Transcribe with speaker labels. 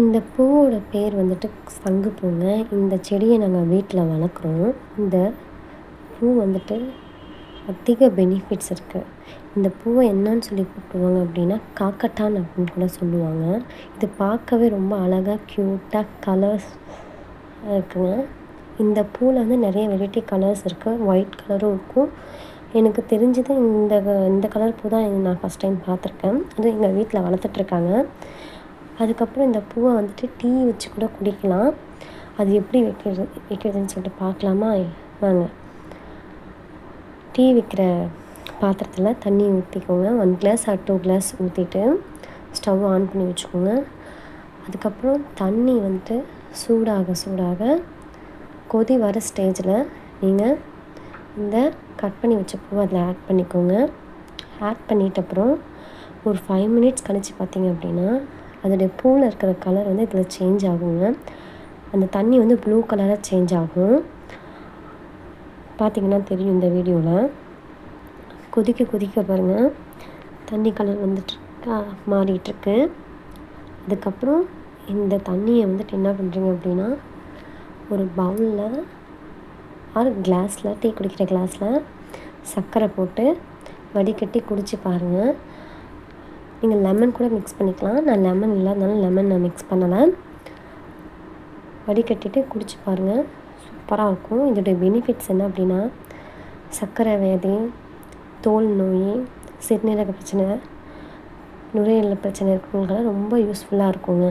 Speaker 1: இந்த பூவோட பேர் வந்துட்டு சங்குப்பூங்க இந்த செடியை நாங்கள் வீட்டில் வளர்க்குறோம். இந்த பூ வந்துட்டு அதிக பெனிஃபிட்ஸ் இருக்குது இந்த பூவை என்னன்னு சொல்லி கூப்பிடுவாங்க அப்படின்னா காக்கட்டான் அப்படின்னு கூட சொல்லுவாங்க. இது பார்க்கவே ரொம்ப அழகாக க்யூட்டாக கலர்ஸ் இருக்குங்க. இந்த பூவில் வந்து நிறைய வெரைட்டி கலர்ஸ் இருக்குது ஒயிட் கலரும் இருக்கும். எனக்கு தெரிஞ்சது இந்த இந்த கலர் பூ தான் நான் ஃபஸ்ட் டைம் பார்த்துருக்கேன். அதுவும் எங்கள் வீட்டில் வளர்த்துட்ருக்காங்க அதுக்கப்புறம் இந்த பூவை வந்துட்டு டீ வச்சு கூட குடிக்கலாம். அது எப்படி வைக்கிறது வைக்கிறதுன்னு சொல்லிட்டு பார்க்கலாமா? வாங்க. டீ வைக்கிற பாத்திரத்தில் தண்ணி ஊற்றிக்கோங்க one glass or two glass ஊற்றிட்டு ஸ்டவ் ஆன் பண்ணி வச்சுக்கோங்க. அதுக்கப்புறம் தண்ணி வந்துட்டு சூடாக சூடாக கொதி வர ஸ்டேஜில் நீங்கள் இந்த கட் பண்ணி வச்ச பூவை அதில் ஆட் பண்ணிக்கோங்க. ஆட் பண்ணிட்ட அப்புறம் ஒரு ஃபைவ் மினிட்ஸ் கழித்து பார்த்தீங்க அப்படின்னா அதோடைய பூவில் இருக்கிற கலர் வந்து இதில் சேஞ்ச் ஆகுங்க. அந்த தண்ணி வந்து ப்ளூ கலராக சேஞ்ச் ஆகும். பார்த்திங்கன்னா தெரியும் இந்த வீடியோவில் கொதிக்க கொதிக்க பாருங்கள் தண்ணி கலர் வந்துட்டு மாறிட்டுருக்கு. அதுக்கப்புறம் இந்த தண்ணியை வந்துட்டு என்ன பண்ணுறீங்க அப்படின்னா ஒரு பவுலில் ஆர் கிளாஸில் டீ குடிக்கிற கிளாஸில் சர்க்கரை போட்டு வடிகட்டி குடிச்சு பாருங்கள் நீங்கள் லெமன் கூட மிக்ஸ் பண்ணிக்கலாம். நான் லெமன் இல்லாதனால லெமன் நான் மிக்ஸ் பண்ணலை. வடிகட்டிட்டு குடிச்சு பாருங்கள் சூப்பராக இருக்கும். இதோடைய பெனிஃபிட்ஸ் என்ன அப்படின்னா சர்க்கரை வியாதி தோல் நோய் சிறுநீரக பிரச்சனை நுரையீரல் பிரச்சனை இருக்கிறவங்களுக்கெல்லாம் ரொம்ப யூஸ்ஃபுல்லாக இருக்குங்க.